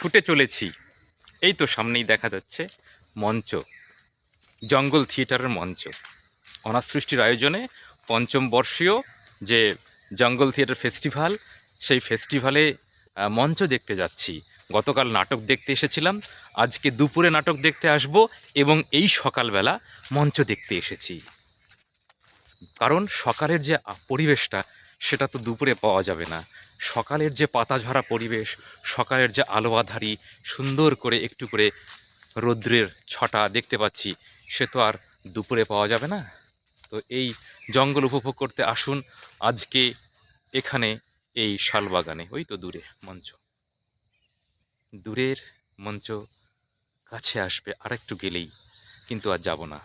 ছুটে চলেছি। এই তো সামনেই দেখা যাচ্ছে মঞ্চ, জঙ্গল থিয়েটারের মঞ্চ। অনাথ সৃষ্টির আয়োজনে পঞ্চম বর্ষীয় যে জঙ্গল থিয়েটার ফেস্টিভ্যাল সেই ফেস্টিভ্যালে মঞ্চ দেখতে যাচ্ছি। গতকাল নাটক দেখতে এসেছিলাম, আজকে দুপুরে নাটক দেখতে আসব এবং এই সকালবেলা মঞ্চ দেখতে এসেছি। কারণ সকালের যে পরিবেশটা সেটা তো দুপুরে পাওয়া যাবে না। সকালের যে পাতা ঝরা পরিবেশ, সকালের যে আলো আধারি, সুন্দর করে একটু করে রৌদ্রের ছটা দেখতে পাচ্ছি, সে তো আর দুপুরে পাওয়া যাবে না। তো এই জঙ্গল উপভোগ করতে আসুন, আজকে এখানে এই শালবাগানে। ওই তো দূরে মঞ্চ। দূরের মঞ্চ কাছে আসবে আর একটু গেলেই, কিন্তু আর যাব না।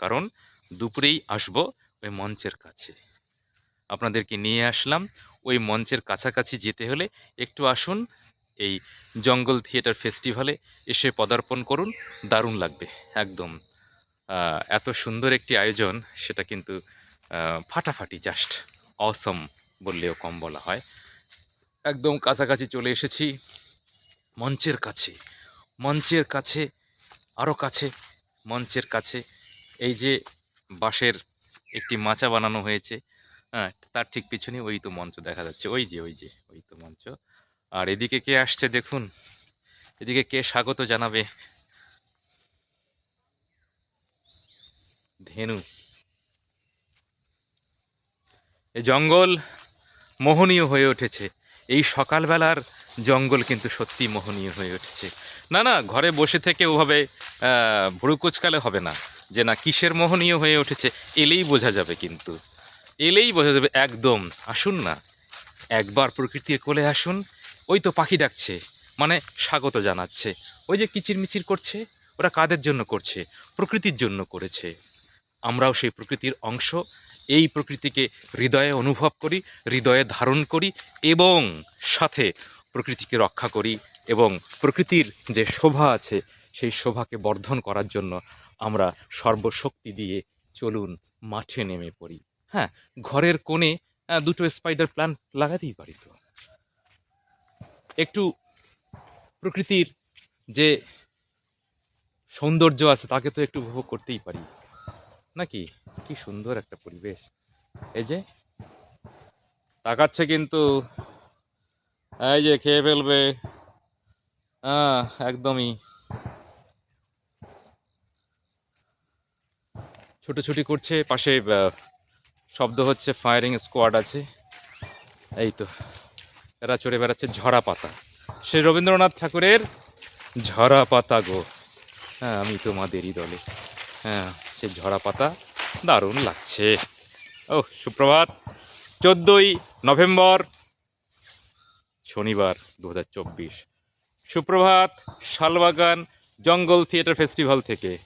কারণ দুপুরেই আসব ওই মঞ্চের কাছে। আপনাদেরকে নিয়ে আসলাম। ওই মঞ্চের কাছাকাছি যেতে হলে একটু আসুন, এই জঙ্গল থিয়েটার ফেস্টিভ্যালে এসে পদার্পণ করুন, দারুণ লাগবে, একদম। এত সুন্দর একটি আয়োজন, সেটা কিন্তু ফাটাফাটি জাস্ট অসম বললেও কম বলা হয়। একদম কাছাকাছি চলে এসেছি, মঞ্চের কাছে মঞ্চের কাছে আরও কাছে, মঞ্চের কাছে। এই যে বাঁশের একটি মাচা বানানো হয়েছে হ্যাঁ তার ঠিক পিছনে ওই তো মঞ্চ দেখা যাচ্ছে। ওই যে ওই যে, ওই তো মঞ্চ। আর এদিকে কে আসছে দেখুন। এদিকে কে স্বাগত জানাবে? ধেনু। এই জঙ্গল মোহনীয় হয়ে উঠেছে। এই সকালবেলার জঙ্গল কিন্তু সত্যি মোহনীয় হয়ে উঠেছে। না না, ঘরে বসে থেকে ওভাবে ভুরু কুচকালে হবে না। যে না কিসের মোহনীয় হয়ে উঠেছে, এলেই বোঝা যাবে কিন্তু। এলেই বোঝা যাবে একদম, আসুন না। একবার প্রকৃতির কোলে আসুন, ওই তো পাখি ডাকছে মানে স্বাগত জানাচ্ছে। ওই যে কিচিরমিচির করছে, ওরা কাদের জন্য করছে? প্রকৃতির জন্য করেছে। আমরাও সেই প্রকৃতির অংশ, এই প্রকৃতিকে হৃদয়ে অনুভব করি, হৃদয়ে ধারণ করি এবং সাথে প্রকৃতিকে রক্ষা করি এবং প্রকৃতির যে শোভা আছে, সেই শোভাকে বর্ধন করার জন্য আমরা সর্বশক্তি দিয়ে চলুন মাঠে নেমে পড়ি। হ্যাঁ ঘরের কোণে দুটো স্পাইডার প্ল্যান্ট লাগাতেই পারি তো। একটু প্রকৃতির যে সৌন্দর্য আছে, তাকে তো একটু উপভোগ করতেই পারি। নাকি? কি সুন্দর একটা পরিবেশ। এই যে, তাকাচ্ছে কিন্তু, এই যে খেয়ে ফেলবে। হ্যাঁ একদমই। ছুটোছুটি করছে, পাশে শব্দ হচ্ছে ফায়ারিং স্কোয়াড আছে। এই তো, এরা চড়ে বেড়াচ্ছে ঝরা পাতা। সে রবীন্দ্রনাথ ঠাকুরের ঝরা পাতা গো। হ্যাঁ আমি তোমাদেরই দলে। হ্যাঁ সে ঝরা পাতা দারুণ লাগছে। ও সুপ্রভাত। চোদ্দোই নভেম্বর, শনিবার দু হাজার চব্বিশ। সুপ্রভাত, শালবাগান জঙ্গল থিয়েটার ফেস্টিভ্যাল থেকে।